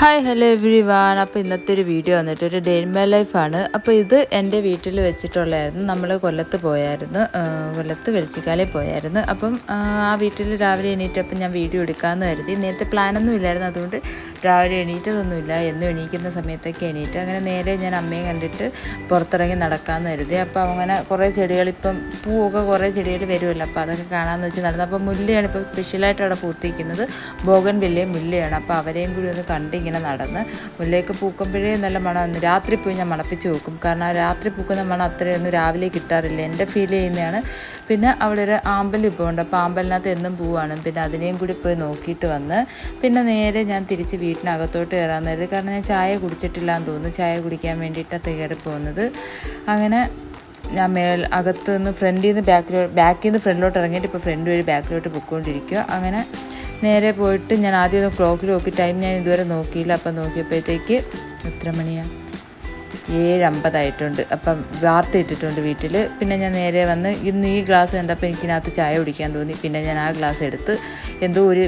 Hi hello every one അപ്പോൾ ഇന്നത്തെ ഒരു വീഡിയോ വന്നിട്ട് ഒരു ഡേ ഇൻ മൈ ലൈഫാണ് അപ്പോൾ ഇത് എന്റെ വീട്ടിൽ വെച്ചിട്ടുള്ളതായിരുന്നു നമ്മൾ കൊല്ലത്ത് പോയായിരുന്നു. കൊല്ലത്ത് വെളിച്ചിക്കാലിൽ പോയായിരുന്നു. അപ്പം ആ വീട്ടിൽ രാവിലെ എണീറ്റപ്പം ഞാൻ വീഡിയോ എടുക്കാമെന്ന് കരുതി. നേരത്തെ പ്ലാനൊന്നും ഇല്ലായിരുന്നു. അതുകൊണ്ട് രാവിലെ എണീറ്റതൊന്നുമില്ല എന്നും എണീക്കുന്ന സമയത്തൊക്കെ എണീറ്റ് അങ്ങനെ നേരെ ഞാൻ അമ്മയെ കണ്ടിട്ട് പുറത്തിറങ്ങി നടക്കാമെന്ന് കരുതി. അപ്പോൾ അങ്ങനെ കുറേ ചെടികളിപ്പം പൂവൊക്കെ കുറേ ചെടികൾ വരുമല്ലോ. അപ്പോൾ അതൊക്കെ കാണാമെന്ന് വെച്ച് നടന്നു അപ്പോൾ മുല്ലയാണ് ഇപ്പോൾ സ്പെഷ്യലായിട്ട് അവിടെ പൂത്തിരിക്കുന്നത്. ബോഗൻ വില്ലയും മുല്ലയാണ്. അപ്പോൾ അവരെയും കൂടി ഒന്ന് കണ്ടിങ്ങനെ നടന്ന് മുല്ലയൊക്കെ പൂക്കുമ്പോഴേ നല്ല മണം രാത്രി പോയി ഞാൻ മണപ്പിച്ച് നോക്കും കാരണം രാത്രി പൂക്കുന്ന മണം അത്രയൊന്നും രാവിലെ കിട്ടാറില്ല. എന്റെ ഫീൽ ചെയ്യുന്നതാണ്. പിന്നെ അവിടെ ഒരു ആമ്പൽ ഇപ്പോൾ ഉണ്ട്. അപ്പോൾ ആമ്പലിനകത്ത് എന്നും പൂവാണ്. പിന്നെ അതിനെയും കൂടി പോയി നോക്കിയിട്ട് വന്ന് പിന്നെ നേരെ ഞാൻ തിരിച്ച് വീട്ടിനകത്തോട്ട് കയറാൻ നേരത്ത്. കാരണം ഞാൻ ചായ കുടിച്ചിട്ടില്ല എന്ന് തോന്നുന്നു. ചായ കുടിക്കാൻ വേണ്ടിയിട്ടാണ് കയറി പോകുന്നത്. അങ്ങനെ ഞാൻ മേൽ അകത്ത് നിന്ന് ഫ്രണ്ടിൽ നിന്ന് ബാക്കിലോ ബാക്കിൽ നിന്ന് ഫ്രണ്ടിലോട്ട് ഇറങ്ങിയിട്ട് ഇപ്പോൾ ഫ്രണ്ട് വഴി ബാക്കിലോട്ട് പൊയ്ക്കൊണ്ടിരിക്കുക അങ്ങനെ നേരെ പോയിട്ട് ഞാൻ ആദ്യം ഒന്ന് ക്ലോക്കിൽ നോക്കി. ടൈം ഞാൻ ഇതുവരെ നോക്കിയില്ല. അപ്പം നോക്കിയപ്പോഴത്തേക്ക് എത്ര മണിയാണ് ഏഴ് അമ്പതായിട്ടുണ്ട് അപ്പം വാർത്ത ഇട്ടിട്ടുണ്ട് വീട്ടിൽ പിന്നെ ഞാൻ നേരെ വന്ന് ഇന്ന് ഈ ഗ്ലാസ് കണ്ടപ്പോൾ എനിക്കിനകത്ത് ചായ കുടിക്കാൻ തോന്നി. പിന്നെ ഞാൻ ആ ഗ്ലാസ് എടുത്ത് എന്തോ ഒരു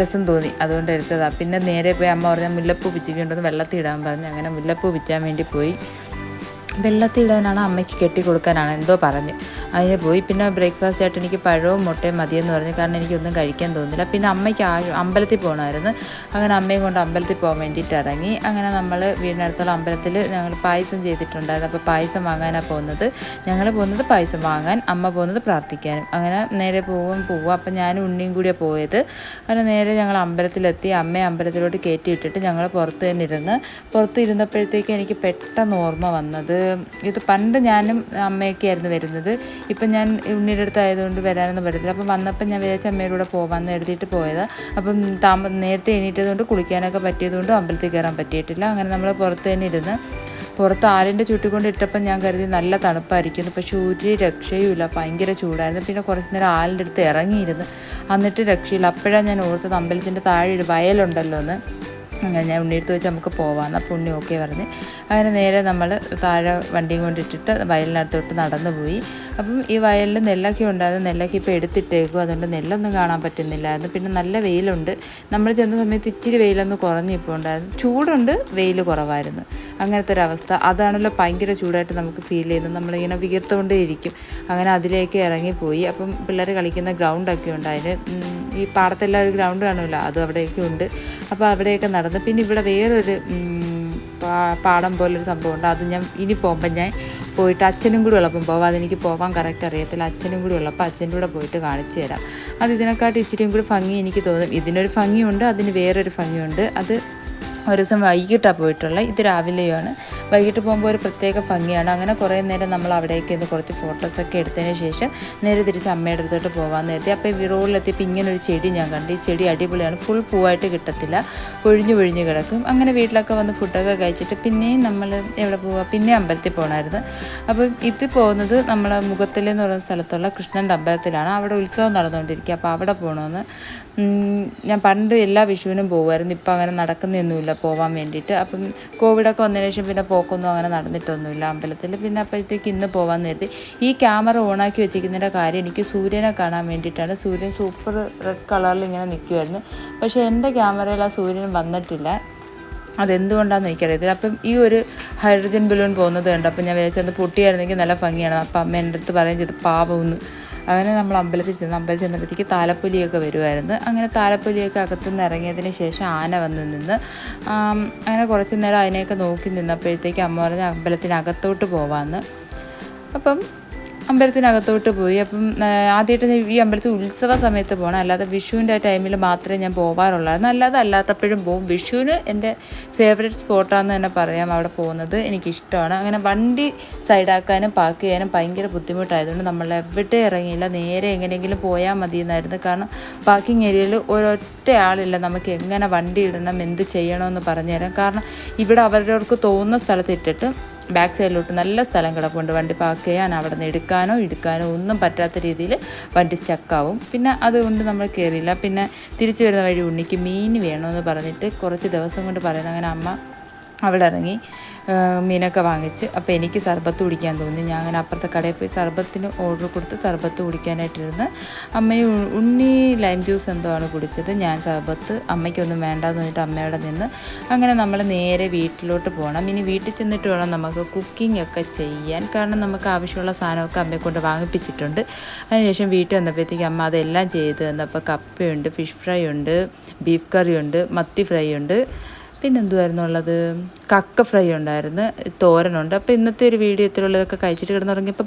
രസം തോന്നി. അതുകൊണ്ട് എടുത്തതാണ് പിന്നെ നേരെ പോയി അമ്മ പറഞ്ഞ മുല്ലപ്പൂ പിച്ചിക്കൊണ്ടെന്ന് വെള്ളത്തിൽ ഇടാൻ പറഞ്ഞു. അങ്ങനെ മുല്ലപ്പൂ പിച്ചാൻ വേണ്ടി പോയി. വെള്ളത്തിൽ ഇടാനാണ് അമ്മയ്ക്ക് കെട്ടി കൊടുക്കാനാണ് എന്തോ പറഞ്ഞ്. അതിന് പോയി. പിന്നെ ബ്രേക്ക്ഫാസ്റ്റ് ആയിട്ട് എനിക്ക് പഴവും മുട്ടയും മതിയെന്ന് പറഞ്ഞു. കാരണം എനിക്കൊന്നും കഴിക്കാൻ തോന്നുന്നില്ല. പിന്നെ അമ്മയ്ക്ക് ആ അമ്പലത്തിൽ പോകണമായിരുന്നു അങ്ങനെ അമ്മയും കൊണ്ട് അമ്പലത്തിൽ പോകാൻ വേണ്ടിയിട്ട് ഇറങ്ങി. അങ്ങനെ നമ്മൾ വീടിനടുത്തുള്ള അമ്പലത്തിൽ ഞങ്ങൾ പായസം ചെയ്തിട്ടുണ്ടായിരുന്നു. അപ്പോൾ പായസം വാങ്ങാനാണ് പോകുന്നത്. ഞങ്ങൾ പോകുന്നത് പായസം വാങ്ങാൻ അമ്മ പോകുന്നത് പ്രാർത്ഥിക്കാനും. അങ്ങനെ നേരെ പോകും പോവും. അപ്പം ഞാനും ഉണ്ണിയും കൂടിയാണ് പോയത്. അങ്ങനെ നേരെ ഞങ്ങൾ അമ്പലത്തിലെത്തി. അമ്മയെ അമ്പലത്തിലോട്ട് കയറ്റി ഇട്ടിട്ട് ഞങ്ങൾ പുറത്ത് തന്നെ ഇരുന്ന് പുറത്ത് ഇരുന്നപ്പോഴത്തേക്ക് എനിക്ക് പെട്ടെന്ന് ഓർമ്മ വന്നത്. ഇത് പണ്ട് ഞാനും അമ്മയൊക്കെ ആയിരുന്നു വരുന്നത്. ഇപ്പം ഞാൻ ഉണ്ണിയുടെ അടുത്ത് ആയതുകൊണ്ട് വരാനൊന്നും പറ്റത്തില്ല. അപ്പം വന്നപ്പോൾ ഞാൻ വിചാരിച്ച അമ്മയുടെ കൂടെ പോകാമെന്ന് എഴുതിയിട്ട് പോയതാണ് അപ്പം താമ നേരത്തെ എണീറ്റതുകൊണ്ട് കുളിക്കാനൊക്കെ പറ്റിയതുകൊണ്ട് അമ്പലത്തിൽ കയറാൻ പറ്റിയിട്ടില്ല. അങ്ങനെ നമ്മൾ പുറത്ത് തന്നെ ഇരുന്ന് പുറത്ത് ആലിന്റെ ചുട്ടിക്കൊണ്ട് ഇട്ടപ്പം ഞാൻ കരുതി നല്ല തണുപ്പായിരിക്കുന്നു. പക്ഷേ ഒരു രക്ഷയുമില്ല ഭയങ്കര ചൂടായിരുന്നു. പിന്നെ കുറച്ച് നേരം ആലിന്റെ അടുത്ത് ഇറങ്ങിയിരുന്നു. എന്നിട്ട് രക്ഷയില്ല. അപ്പോഴാണ് ഞാൻ ഓർത്തത് അമ്പലത്തിന്റെ താഴെ ഒരു വയലുണ്ടല്ലോ എന്ന്. അങ്ങനെ ഞാൻ ഉണ്ണിയെടുത്ത് വെച്ച് നമുക്ക് പോവാമെന്ന് അപ്പോൾ ഉണ്ണി ഓക്കെ പറഞ്ഞ്. അങ്ങനെ നേരെ നമ്മൾ താഴെ വണ്ടിയും കൊണ്ടിട്ടിട്ട് വയലിനടുത്തോട്ട് നടന്നു പോയി. അപ്പം ഈ വയലിൽ നെല്ലൊക്കെ ഉണ്ടായിരുന്നു. നെല്ലൊക്കെ ഇപ്പോൾ എടുത്തിട്ടേക്കും. അതുകൊണ്ട് നെല്ലൊന്നും കാണാൻ പറ്റുന്നില്ലായിരുന്നു. പിന്നെ നല്ല വെയിലുണ്ട്. നമ്മൾ ചെന്ന സമയത്ത് ഇച്ചിരി വെയിലൊന്ന് കുറഞ്ഞിപ്പോൾ ഉണ്ടായിരുന്നു. ചൂടുണ്ട്. വെയിൽ കുറവായിരുന്നു. അങ്ങനത്തെ ഒരു അവസ്ഥ. അതാണല്ലോ ഭയങ്കര ചൂടായിട്ട് നമുക്ക് ഫീൽ ചെയ്യുന്നത്. നമ്മളിങ്ങനെ വിയർത്തുകൊണ്ടേ ഇരിക്കും അങ്ങനെ അതിലേക്ക് ഇറങ്ങിപ്പോയി. അപ്പം പിള്ളേർ കളിക്കുന്ന ഗ്രൗണ്ടൊക്കെ ഉണ്ട് അതിന് ഈ പാടത്തെല്ലാം ഒരു ഗ്രൗണ്ട് കാണുമല്ലോ അതും അവിടെയൊക്കെ ഉണ്ട്. അപ്പോൾ അവിടെയൊക്കെ നടന്ന് പിന്നെ ഇവിടെ വേറൊരു പാടം പോലൊരു സംഭവമുണ്ട്. അത് ഞാൻ ഇനി പോകുമ്പോൾ ഞാൻ പോയിട്ട് അച്ഛനും കൂടി ഉള്ളപ്പം പോവാം. അതെനിക്ക് പോകാൻ കറക്റ്റ് അറിയത്തില്ല. അച്ഛനും കൂടി ഉള്ളപ്പോൾ അച്ഛന്റെ കൂടെ പോയിട്ട് കാണിച്ചു തരാം. അത് ഇതിനെക്കാട്ടി ഇച്ചിരിയും കൂടി ഭംഗി എനിക്ക് തോന്നും. ഇതിനൊരു ഭംഗിയുണ്ട് അതിന് വേറൊരു ഭംഗിയുണ്ട്. അത് ഒരു ദിവസം വൈകിട്ടാണ് പോയിട്ടുള്ളത്. ഇത് രാവിലെയാണ്. വൈകിട്ട് പോകുമ്പോൾ ഒരു പ്രത്യേക ഭംഗിയാണ്. അങ്ങനെ കുറേ നേരം നമ്മൾ അവിടേക്ക് നിന്ന് കുറച്ച് ഫോട്ടോസൊക്കെ എടുത്തതിന് ശേഷം നേരെ തിരിച്ച് അമ്മയുടെ അടുത്തോട്ട് പോകാൻ നേരത്തെ അപ്പോൾ ഈ റോഡിലെത്തിയപ്പോൾ ഇങ്ങനെ ഒരു ചെടി ഞാൻ കണ്ടു. ഈ ചെടി അടിപൊളിയാണ്. ഫുൾ പൂവായിട്ട് കിട്ടത്തില്ല. ഒഴിഞ്ഞു ഒഴിഞ്ഞ് കിടക്കും. അങ്ങനെ വീട്ടിലൊക്കെ വന്ന് ഫുഡൊക്കെ കഴിച്ചിട്ട് പിന്നെയും നമ്മൾ എവിടെ പോവുക പിന്നെ അമ്പലത്തിൽ പോകണമായിരുന്നു അപ്പം ഇത് പോകുന്നത് നമ്മളെ മുഖത്തിലെന്ന് പറയുന്ന സ്ഥലത്തുള്ള കൃഷ്ണന്റെ അമ്പലത്തിലാണ്. അവിടെ ഉത്സവം നടന്നുകൊണ്ടിരിക്കുക. അപ്പോൾ അവിടെ പോകണമെന്ന് ഞാൻ പണ്ട് എല്ലാ വിഷുവിനും പോകുമായിരുന്നു ഇപ്പം അങ്ങനെ നടക്കുന്നൊന്നുമില്ല. പോകാൻ വേണ്ടിയിട്ട്. അപ്പം കോവിഡൊക്കെ വന്നതിന് ശേഷം പിന്നെ പോക്കൊന്നും അങ്ങനെ നടന്നിട്ടൊന്നുമില്ല. അമ്പലത്തിൽ പിന്നെ അപ്പോഴത്തേക്ക് ഇന്ന് പോകാൻ നേരത്തെ ഈ ക്യാമറ ഓണാക്കി വെച്ചിരിക്കുന്നതിന്റെ കാര്യം എനിക്ക് സൂര്യനെ കാണാൻ വേണ്ടിയിട്ടാണ്. സൂര്യൻ സൂപ്പർ റെഡ് കളറിൽ ഇങ്ങനെ നിൽക്കുമായിരുന്നു പക്ഷേ എന്റെ ക്യാമറയിൽ ആ സൂര്യൻ വന്നിട്ടില്ല. അതെന്തുകൊണ്ടാണെന്ന് എനിക്കറിയത്തില്ല. അപ്പം ഈ ഒരു ഹൈഡ്രജൻ ബലൂൺ പോകുന്നത് കണ്ടു അപ്പം ഞാൻ വിചാരിച്ചത് പൊട്ടിയായിരുന്നെങ്കിൽ നല്ല ഭംഗിയാണ്. അപ്പം അമ്മ എന്റെ അടുത്ത് പറയുകയും ചെയ്തു പാവമെന്ന് അങ്ങനെ നമ്മൾ അമ്പലത്തിൽ ചെന്ന് അമ്പലത്തിൽ ചെന്നപ്പോഴത്തേക്ക് താലപ്പൊലിയൊക്കെ വരുമായിരുന്നു അങ്ങനെ താലപ്പൊലിയൊക്കെ അകത്തുനിന്ന് ഇറങ്ങിയതിന് ശേഷം ആന വന്ന് നിന്ന് അങ്ങനെ കുറച്ച് നേരം അതിനെയൊക്കെ നോക്കി നിന്നപ്പോഴത്തേക്ക് അമ്മ പറഞ്ഞ അമ്പലത്തിനകത്തോട്ട് പോവാമെന്ന് അപ്പം അമ്പലത്തിനകത്തോട്ട് പോയി. അപ്പം ആദ്യമായിട്ട് ഈ അമ്പലത്തിൽ ഉത്സവ സമയത്ത് പോകണം അല്ലാതെ വിഷുവിന്റെ ടൈമിൽ മാത്രമേ ഞാൻ പോകാറുള്ളായിരുന്നു അല്ലാതെ അല്ലാത്തപ്പോഴും പോകും വിഷുവിന് എന്റെ ഫേവറേറ്റ് സ്പോട്ടാണെന്ന് തന്നെ പറയാം. അവിടെ പോകുന്നത് എനിക്കിഷ്ടമാണ്. അങ്ങനെ വണ്ടി സൈഡാക്കാനും പാർക്ക് ചെയ്യാനും ഭയങ്കര ബുദ്ധിമുട്ടായതുകൊണ്ട് നമ്മൾ എവിടെ ഇറങ്ങിയില്ല. നേരെ എങ്ങനെയെങ്കിലും പോയാൽ മതി എന്നായിരുന്നു കാരണം പാർക്കിംഗ് ഏരിയയിൽ ഒരൊറ്റ ആളില്ല. നമുക്ക് എങ്ങനെ വണ്ടി ഇടണം എന്ത് ചെയ്യണമെന്ന് പറഞ്ഞുതരാം. കാരണം ഇവിടെ അവരവർക്ക് തോന്നുന്ന സ്ഥലത്ത് ഇട്ടിട്ട് ബാക്ക് സൈഡിലോട്ട് നല്ല സ്ഥലം കിടപ്പുണ്ട്. വണ്ടി പാർക്ക് ചെയ്യാൻ അവിടെ നിന്ന് എടുക്കാനോ എടുക്കാനോ ഒന്നും പറ്റാത്ത രീതിയിൽ വണ്ടി സ്റ്റക്കാവും പിന്നെ അതുകൊണ്ട് നമ്മൾ കയറിയില്ല പിന്നെ തിരിച്ചു വരുന്ന വഴി ഉണ്ണിക്ക് മീൻ വേണമെന്ന് പറഞ്ഞിട്ട് കുറച്ച് ദിവസം കൊണ്ട് പറയുന്നത് അങ്ങനെ അമ്മ അവിടെ ഇറങ്ങി മീനൊക്കെ വാങ്ങിച്ച്. അപ്പോൾ എനിക്ക് സർബത്ത് കുടിക്കാൻ തോന്നി. ഞാൻ അങ്ങനെ അപ്പുറത്തെ കടയിൽ പോയി സർബത്തിന് ഓർഡർ കൊടുത്ത് സർബത്ത് കുടിക്കാനായിട്ടിരുന്ന് അമ്മയും ഉണ്ണി ലൈം ജ്യൂസ് എന്തോ ആണ് കുടിച്ചത്. ഞാൻ സർബത്ത് അമ്മയ്ക്കൊന്നും വേണ്ടാന്ന് പറഞ്ഞിട്ട് അമ്മയോടെ നിന്ന് അങ്ങനെ നമ്മൾ നേരെ വീട്ടിലോട്ട് പോകണം ഇനി വീട്ടിൽ ചെന്നിട്ട് വേണം നമുക്ക് കുക്കിംഗ് ഒക്കെ ചെയ്യാൻ. കാരണം നമുക്ക് ആവശ്യമുള്ള സാധനമൊക്കെ അമ്മയെ കൊണ്ട് വാങ്ങിപ്പിച്ചിട്ടുണ്ട്. അതിനുശേഷം വീട്ടിൽ വന്നപ്പോഴത്തേക്ക് അമ്മ അതെല്ലാം ചെയ്ത് തന്നപ്പോൾ കപ്പയുണ്ട് ഫിഷ് ഫ്രൈ ഉണ്ട് ബീഫ് കറി ഉണ്ട് മത്തി ഫ്രൈ ഉണ്ട്. പിന്നെ എന്തുമായിരുന്നു ഉള്ളത് കക്ക ഫ്രൈ ഉണ്ടായിരുന്നു തോരനുണ്ട്. അപ്പോൾ ഇന്നത്തെ ഒരു വീഡിയോ ഇത്രയുള്ളതൊക്കെ കഴിച്ചിട്ട് കിടന്നുറങ്ങിയപ്പോൾ